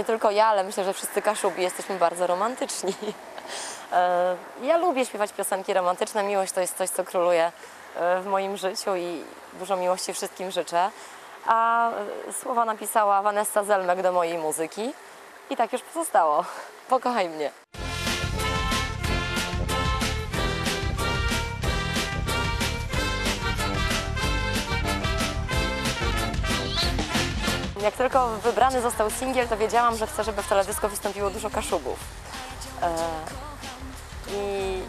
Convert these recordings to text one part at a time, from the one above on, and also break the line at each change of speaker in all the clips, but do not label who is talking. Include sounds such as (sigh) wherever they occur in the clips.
nie tylko ja, ale myślę, że wszyscy Kaszubi jesteśmy bardzo romantyczni. (laughs) E, Ja lubię śpiewać piosenki romantyczne. Miłość to jest coś, co króluje e, w moim życiu i dużo miłości wszystkim życzę. A e, słowa napisała Vanessa Zelmek do mojej muzyki i tak już pozostało. (laughs) Pokochaj mnie. Jak tylko wybrany został singiel, to wiedziałam, że chcę, żeby w teledysku wystąpiło dużo kaszubów. E, I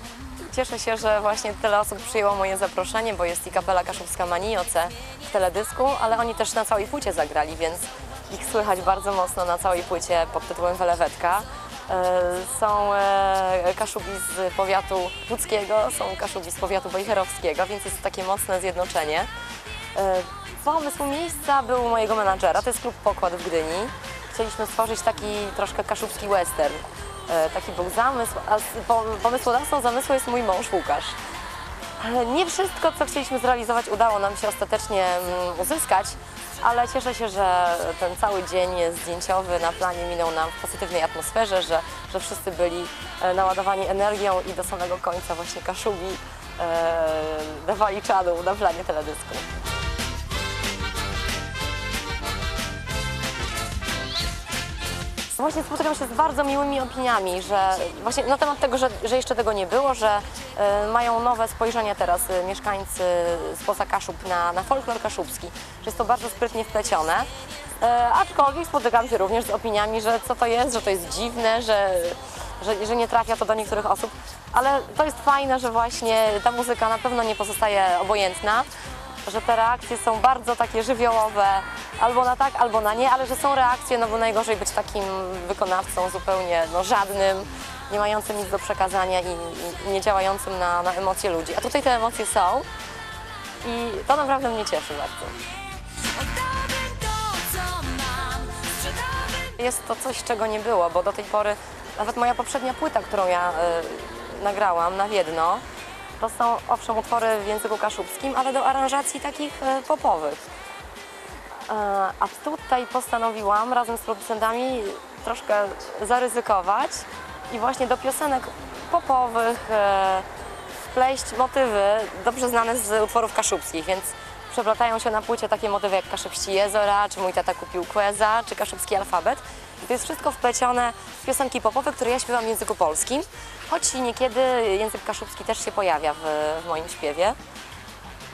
cieszę się, że właśnie tyle osób przyjęło moje zaproszenie, bo jest i kapela kaszubska Manioce w teledysku, ale oni też na całej płycie zagrali, więc ich słychać bardzo mocno na całej płycie pod tytułem Welewetka. E, Są e, kaszubi z powiatu łódzkiego, są kaszubi z powiatu wojherowskiego, więc jest takie mocne zjednoczenie. E, Pomysł miejsca był mojego menadżera, to jest klub Pokład w Gdyni. Chcieliśmy stworzyć taki troszkę kaszubski western. E, Taki był zamysł, a pomysłodawcą zamysłu jest mój mąż Łukasz. Nie wszystko, co chcieliśmy zrealizować, udało nam się ostatecznie mm, uzyskać, ale cieszę się, że ten cały dzień zdjęciowy na planie minął nam w pozytywnej atmosferze, że, że wszyscy byli e, naładowani energią i do samego końca właśnie Kaszubi e, dawali czadu na planie teledysku. Właśnie spotykam się z bardzo miłymi opiniami, że właśnie na temat tego, że, że jeszcze tego nie było, że e, mają nowe spojrzenie teraz e, mieszkańcy spoza Kaszub na, na folklor kaszubski, że jest to bardzo sprytnie wplecione. E, aczkolwiek spotykam się również z opiniami, że co to jest, że to jest dziwne, że, że, że nie trafia to do niektórych osób, ale to jest fajne, że właśnie ta muzyka na pewno nie pozostaje obojętna, że te reakcje są bardzo takie żywiołowe, albo na tak, albo na nie, ale że są reakcje, no bo najgorzej być takim wykonawcą zupełnie no, żadnym, nie mającym nic do przekazania i, i nie działającym na, na emocje ludzi. A tutaj te emocje są i to naprawdę mnie cieszy bardzo. Jest to coś, czego nie było, bo do tej pory nawet moja poprzednia płyta, którą ja y, nagrałam na Wiedno, to są owszem utwory w języku kaszubskim, ale do aranżacji takich y, popowych. E, A tutaj postanowiłam razem z producentami troszkę zaryzykować i właśnie do piosenek popowych e, wpleść motywy dobrze znane z utworów kaszubskich, więc przeplatają się na płycie takie motywy jak Kaszubści Jezora, czy Mój tata kupił Queza, czy Kaszubski Alfabet. To jest wszystko wplecione w piosenki popowe, które ja śpiewam w języku polskim, choć niekiedy język kaszubski też się pojawia w, w moim śpiewie.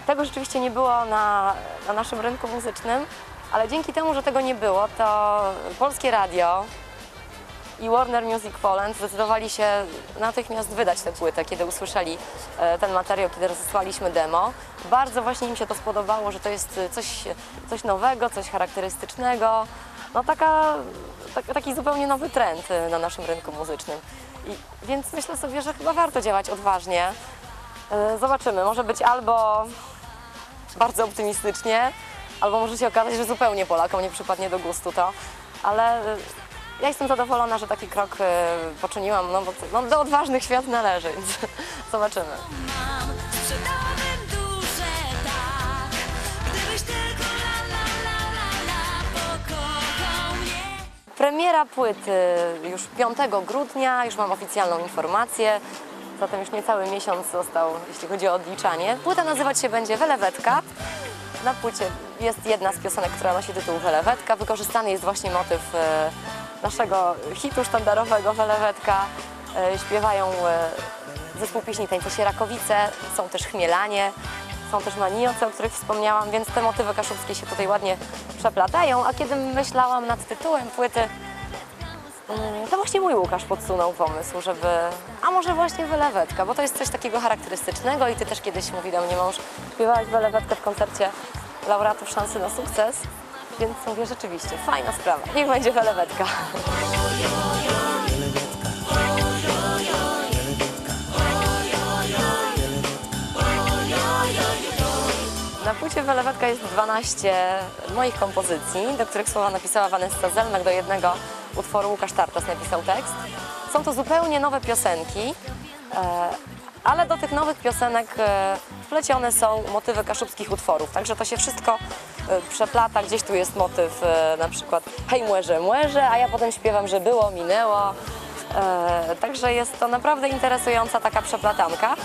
Tego rzeczywiście nie było na, na naszym rynku muzycznym, ale dzięki temu, że tego nie było, to Polskie Radio i Warner Music Poland zdecydowali się natychmiast wydać tę płytę, kiedy usłyszeli e, ten materiał, kiedy rozesłaliśmy demo. Bardzo właśnie im się to spodobało, że to jest coś, coś nowego, coś charakterystycznego. No taka, tak, taki zupełnie nowy trend e, na naszym rynku muzycznym. I, więc myślę sobie, że chyba warto działać odważnie. E, Zobaczymy, może być albo bardzo optymistycznie, albo może się okazać, że zupełnie Polakom nie przypadnie do gustu to, ale y, ja jestem zadowolona, że taki krok y, poczyniłam, no bo no, do odważnych świat należy, więc (laughs) zobaczymy.
mam, duże tak. Gdybyś tylko
Premiera płyty już 5 grudnia, już mam oficjalną informację, zatem już niecały miesiąc został, jeśli chodzi o odliczanie. Płyta nazywać się będzie Welewetka. Na płycie jest jedna z piosenek, która nosi tytuł Welewetka. Wykorzystany jest właśnie motyw e, naszego hitu sztandarowego Welewetka. E, Śpiewają e, zespół pieśni Tańce Sierakowice, są też Chmielanie, są też Manioce, o których wspomniałam, więc te motywy kaszubskie się tutaj ładnie przeplatają. A kiedy myślałam nad tytułem płyty, Mm, To właśnie mój Łukasz podsunął pomysł, żeby. A może właśnie wylewetka, bo to jest coś takiego charakterystycznego i ty też kiedyś mówi do mnie mąż, śpiewałaś wylewetkę w koncercie laureatów szansy na sukces. Więc mówię, rzeczywiście, fajna sprawa. Niech będzie wylewetka. Na płycie Welewetka jest 12 moich kompozycji, do których słowa napisała Vanessa Zelmek, do jednego utworu Łukasz Tartas napisał tekst. Są to zupełnie nowe piosenki, e, ale do tych nowych piosenek e, wplecione są motywy kaszubskich utworów, także to się wszystko e, przeplata, gdzieś tu jest motyw na przykład hej młeże, młeże, a ja potem śpiewam, że było, minęło. Także jest to naprawdę interesująca taka przeplatanka,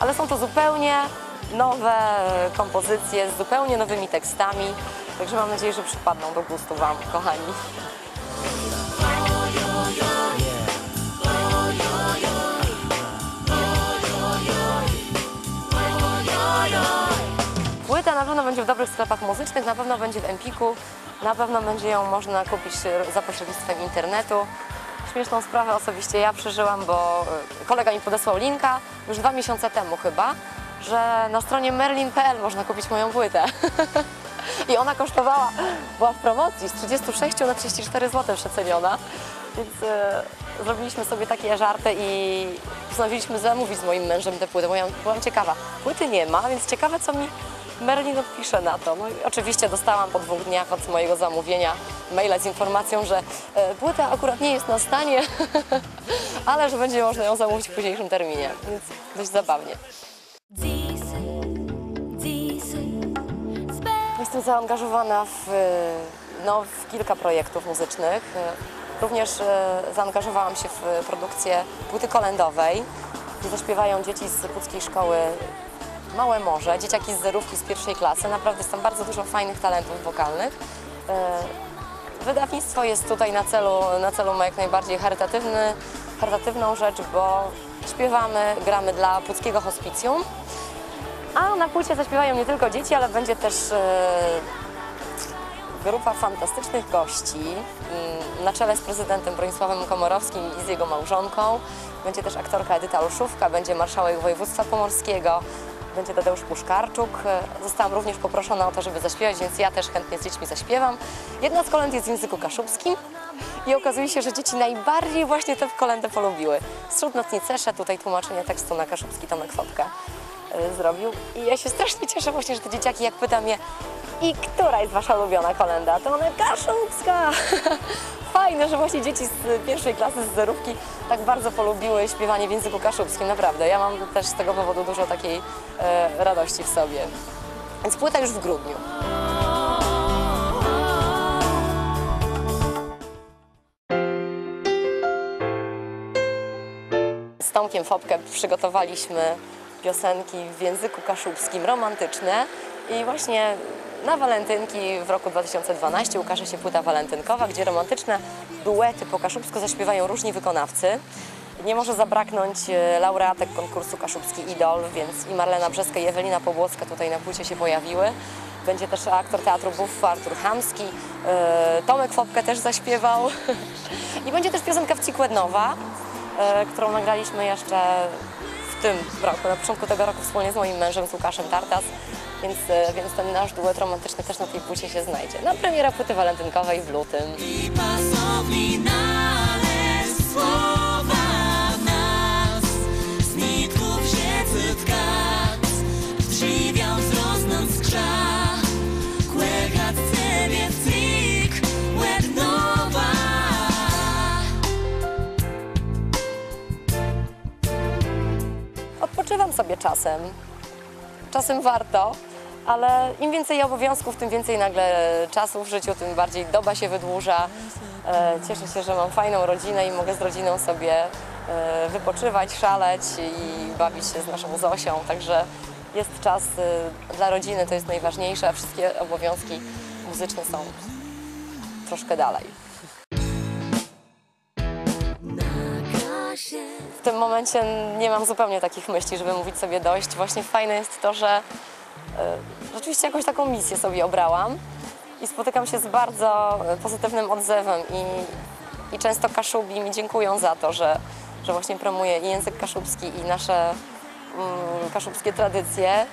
ale są to zupełnie nowe kompozycje z zupełnie nowymi tekstami, także mam nadzieję, że przypadną do gustu Wam, kochani. Płyta na pewno będzie w dobrych sklepach muzycznych, na pewno będzie w Empiku, na pewno będzie ją można kupić za pośrednictwem internetu. Śmieszną sprawę osobiście ja przeżyłam, bo kolega mi podesłał linka już dwa miesiące temu chyba, że na stronie merlin.pl można kupić moją płytę. (laughs) I ona kosztowała, była w promocji z 36 na 34 zł przeceniona, więc e, zrobiliśmy sobie takie żarty i postanowiliśmy zamówić z moim mężem tę płytę, bo ja byłam ciekawa. Płyty nie ma, więc ciekawe co mi Merlin odpisze na to. No i oczywiście dostałam po dwóch dniach od mojego zamówienia maila z informacją, że e, płyta akurat nie jest na stanie, (laughs) ale że będzie można ją zamówić w późniejszym terminie, więc dość zabawnie. Jestem zaangażowana w, e, no, w kilka projektów muzycznych. E, Również e, zaangażowałam się w produkcję płyty kolendowej, gdzie zaśpiewają dzieci z Puckiej Szkoły Małe Morze, dzieciaki z zerówki z pierwszej klasy. Naprawdę jest tam bardzo dużo fajnych talentów wokalnych. Wydawnictwo jest tutaj na celu, na celu ma jak najbardziej charytatywny, charytatywną rzecz, bo śpiewamy, gramy dla Puckiego Hospicjum. A na płycie zaśpiewają nie tylko dzieci, ale będzie też e, grupa fantastycznych gości mm, na czele z prezydentem Bronisławem Komorowskim i z jego małżonką. Będzie też aktorka Edyta Olszówka, będzie marszałek województwa pomorskiego, będzie Tadeusz Puszkarczuk. E, Zostałam również poproszona o to, żeby zaśpiewać, więc ja też chętnie z dziećmi zaśpiewam. Jedna z kolęd jest w języku kaszubskim i okazuje się, że dzieci najbardziej właśnie tę kolendę polubiły. Wśród nocnicerze tutaj tłumaczenie tekstu na kaszubski Tomek Fopka zrobił. I ja się strasznie cieszę właśnie, że te dzieciaki, jak pytam je, i która jest wasza ulubiona kolenda, to one kaszubska. (laughs) Fajne, że właśnie dzieci z pierwszej klasy, z zerówki tak bardzo polubiły śpiewanie w języku kaszubskim, naprawdę. Ja mam też z tego powodu dużo takiej e, radości w sobie. Więc płyta już w grudniu. Z Tomkiem Fopkę przygotowaliśmy piosenki w języku kaszubskim, romantyczne i właśnie na walentynki w roku 2012 ukaże się płyta walentynkowa, gdzie romantyczne duety po kaszubsku zaśpiewają różni wykonawcy. Nie może zabraknąć e, laureatek konkursu Kaszubski Idol, więc i Marlena Brzeska i Ewelina Pobłocka tutaj na płycie się pojawiły. Będzie też aktor teatru Buffa Artur Hamski, e, Tomek Fopkę też zaśpiewał. (laughs) I będzie też piosenka w Cikłednowa, e, którą nagraliśmy jeszcze tym roku, na początku tego roku wspólnie z moim mężem, z Łukaszem Tartas, więc, e, więc ten nasz duet romantyczny też na tej płycie się znajdzie. Na premiera płyty walentynkowej w lutym.
I
czasem. Czasem warto, ale im więcej obowiązków, tym więcej nagle czasu w życiu, tym bardziej doba się wydłuża. E, Cieszę się, że mam fajną rodzinę i mogę z rodziną sobie e, wypoczywać, szaleć i bawić się z naszą Zosią. Także jest czas e, dla rodziny, to jest najważniejsze, a wszystkie obowiązki muzyczne są troszkę dalej. Tym momencie nie mam zupełnie takich myśli, żeby mówić sobie dość. Właśnie fajne jest to, że e, rzeczywiście jakąś taką misję sobie obrałam i spotykam się z bardzo pozytywnym odzewem i, i często Kaszubi mi dziękują za to, że, że właśnie promuję i język kaszubski i nasze mm, kaszubskie tradycje.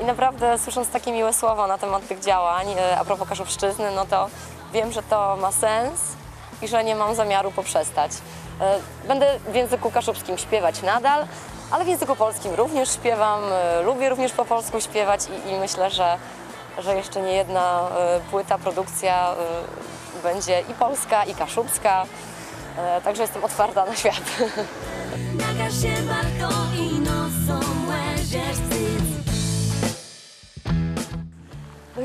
I naprawdę słysząc takie miłe słowa na temat tych działań, e, a propos Kaszubszczyzny, no to wiem, że to ma sens i że nie mam zamiaru poprzestać. E, Będę w języku kaszubskim śpiewać nadal, ale w języku polskim również śpiewam, e, lubię również po polsku śpiewać i, i myślę, że, że jeszcze nie jedna e, płyta, produkcja będzie i polska, i kaszubska. Także jestem otwarta na świat. (laughs)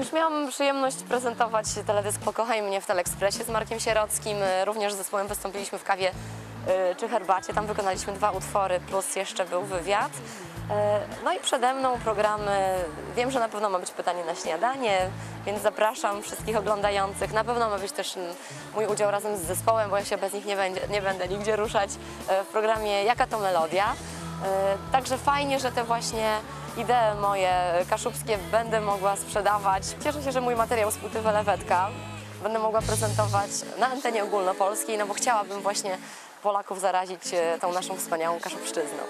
już miałam przyjemność prezentować teledysk Pokochaj mnie w Telekspresie z Markiem Sierockim. Również z zespołem wystąpiliśmy w kawie e, czy herbacie. Tam wykonaliśmy dwa utwory, plus jeszcze był wywiad. E, No i przede mną programy. Wiem, że na pewno ma być pytanie na śniadanie, więc zapraszam wszystkich oglądających. Na pewno ma być też mój udział razem z zespołem, bo ja się bez nich nie, będzie, nie będę nigdzie ruszać e, w programie Jaka to melodia. E, Także fajnie, że te właśnie idee moje kaszubskie będę mogła sprzedawać. Cieszę się, że mój materiał z płyty Welewetka będę mogła prezentować na antenie ogólnopolskiej, no bo chciałabym właśnie Polaków zarazić e, tą naszą wspaniałą kaszubszczyzną.